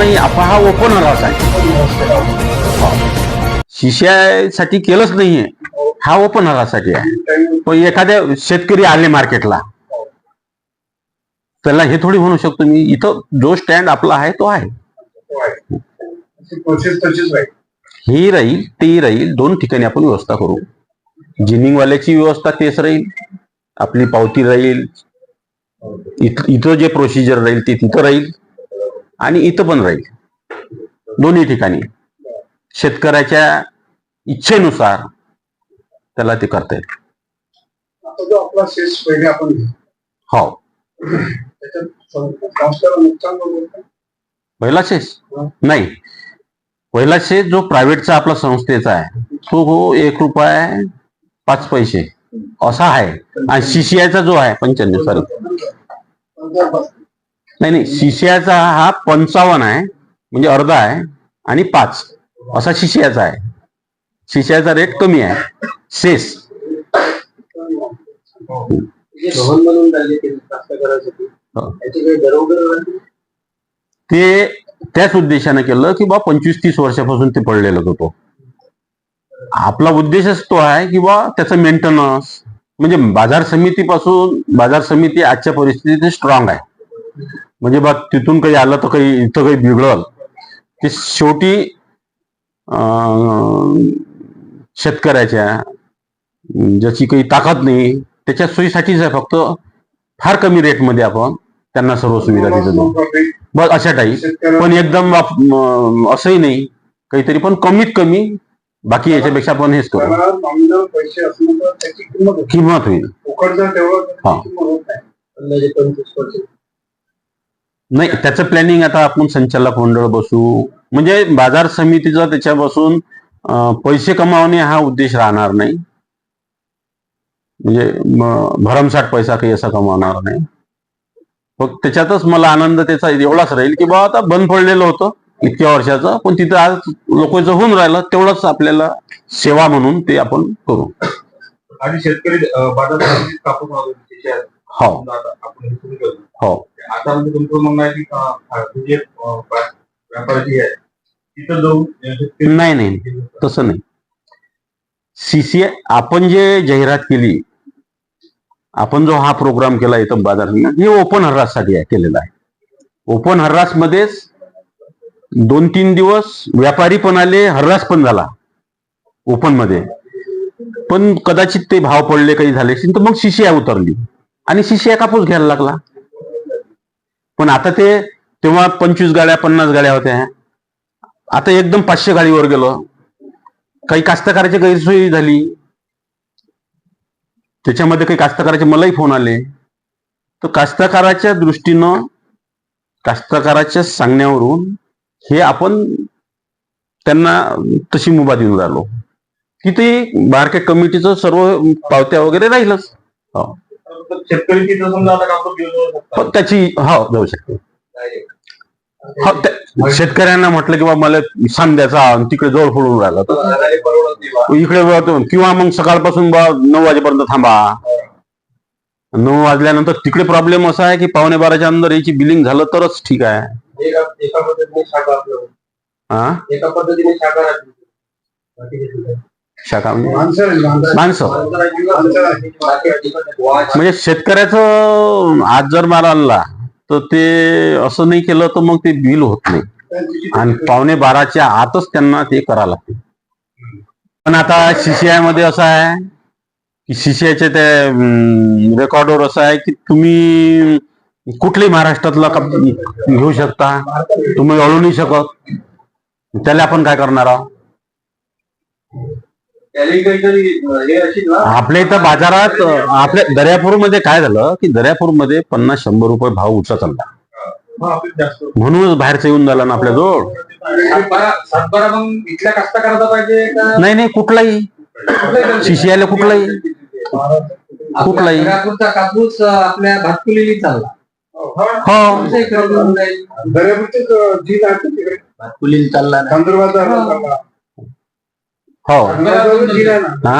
नाही आपण हा ओपन हरास आहे शिष्यासाठी केलंच नाहीये. हा ओपन हरासाठी आहे. पण एखाद्या शेतकरी आले मार्केटला. त्याला हे थोडी म्हणू शकतो मी इथं जो स्टँड आपला आहे तो आहे. ही राहील ती राहील दोन ठिकाणी आपण व्यवस्था करू. जिनिंगवाल्याची व्यवस्था तेच राहील आपली पावती राहील. इथं जे प्रोसिजर राहील ते तिथं राहील. आणि इथं पण राहील. दोन्ही ठिकाणी. शेतकऱ्याच्या इच्छेनुसार त्याला ते करता येईल. हो? पहिला शेष नाही. पहिला शेष जो प्रायव्हेटचा आपला संस्थेचा आहे तो हो एक रुपया पाच पैसे. असा आहे. आणि सीसीआयचा जो आहे पंच्याण्णव सॉरी. नाही नाही शिष्याचा हा पंचावन्न आहे म्हणजे अर्धा आहे आणि पाच. असा शिष्याचा आहे. शिष्याचा रेट कमी आहे. शेष. हो. ते त्याच उद्देशाने केलं की बा पंचवीस तीस वर्षापासून ते पडलेलं होतो. आपला उद्देशच तो आहे की बा त्याचं मेंटेनन्स म्हणजे बाजार समितीपासून बाजार समिती आजच्या परिस्थितीत स्ट्रॉंग आहे. म्हणजे बा तिथून काही आलं तर काही इथं काही बिघडल. ते शेवटी शेतकऱ्याच्या ज्याची काही ताकद नाही त्याच्या सोयीसाठीच आहे फक्त फार कमी रेटमध्ये आपण त्यांना सर्व सुविधा Profit बस अशा टाईप. पण एकदम असंही नाही. काहीतरी पण कमीत कमी बाकी याच्यापेक्षा आपण हेच करू. किंमत होईल. हा. नाही त्याचं प्लॅनिंग आता आपण संचालक मंडळ बसू. म्हणजे बाजार समितीचा त्याच्यापासून पैसे कमावणे हा उद्देश राहणार नाही. म्हणजे भरमसाठ पैसा काही असा कमावणार नाही. फक्त त्याच्यातच मला आनंद त्याचा एवढाच राहील की बा आता बंद पडलेलं होतं इतक्या वर्षाचं पण तिथं आज लोकांचं होऊन राहिलं तेवढंच आपल्याला सेवा म्हणून ते आपण करू. आणि शेतकरी हो. हो. आता म्हणजे तुमचं म्हणणं आहे की जे व्यापारी आहे. तिथं जाऊन नाही नाही तसं नाही. सीसीआय आपण जे जाहिरात केली आपण जो हा प्रोग्राम केला इथं बाजार हे ओपन हर्राससाठी आहे केलेला आहे. ओपन हर्रास मध्येच दोन तीन दिवस व्यापारी पण आले हर्रास पण झाला ओपनमध्ये. पण कदाचित ते भाव पडले काही झाले असेल तर मग शिशिया उतरली. आणि शिशिया कापूस घ्यायला लागला. पण आता ते तेव्हा पंचवीस गाड्या पन्नास गाड्या होत्या. आता एकदम पाचशे गाडीवर गेलो. काही कास्तकाराची गैरसोयी झाली. त्याच्यामध्ये काही कास्तकाराचे मलाही फोन आले. तर कास्तकाराच्या दृष्टीनं कास्तकाराच्या सांगण्यावरून हे आपण त्यांना तशी मुभा देऊन राहिलो. की ते मार्केट कमिटीचं सर्व पावत्या वगैरे राहीलच. हो. शेतकरी तिथं समजा आता कापूस घेऊन जाऊ शकतात. पण त्याची हो जाऊ शकते हो, त्या- शेतकऱ्यांना म्हटलं की बा मला सांध्याचा तिकडे जवळ पडून राहिला तर घराला परवडत नाही बा. इकडे. किंवा मग सकाळपासून बा नऊ वाजेपर्यंत थांबा नऊ वाजल्यानंतर तिकडे प्रॉब्लेम असा आहे की पावणे बाराच्या अंदर याची बिलिंग झालं तरच ठीक आहे एका एका पद्धतीने शाखा आपलं हा एका पद्धतीने शाखा राहते. शाखा म्हणजे? माणसं. म्हणजे शेतकऱ्याचं आज जर माल आणला तर ते असं नाही केलं तर मग ते बिल होत नाही. आणि पावणे बाराच्या आतच त्यांना ते करावं लागते. पण आता सीसीआयमध्ये असं आहे की सीसीआयचे ते रेकॉर्डवर असं आहे की तुम्ही कुठल्याही महाराष्ट्रातला घेऊ शकता. तुम्ही अळू नाही शकत. त्याला आपण काय करणार आहोत त्यालाही काहीतरी हे असेल ना आपल्या इथं बाजारात आपल्या दर्यापूरमध्ये काय झालं की दर्यापूरमध्ये पन्नास शंभर रुपये भाव उंचा चालला हा, म्हणूनच बाहेरचं येऊन झाला ना आपल्या जवळ नाही नाही कुठलाही. सीसीआयला कुठलाही. कुठलाही. कापूस आपल्या भातकुलीली चालला हो दर्यापूरचेच जी आहे तिकडे. भातकुलीली चालला. हो. हा?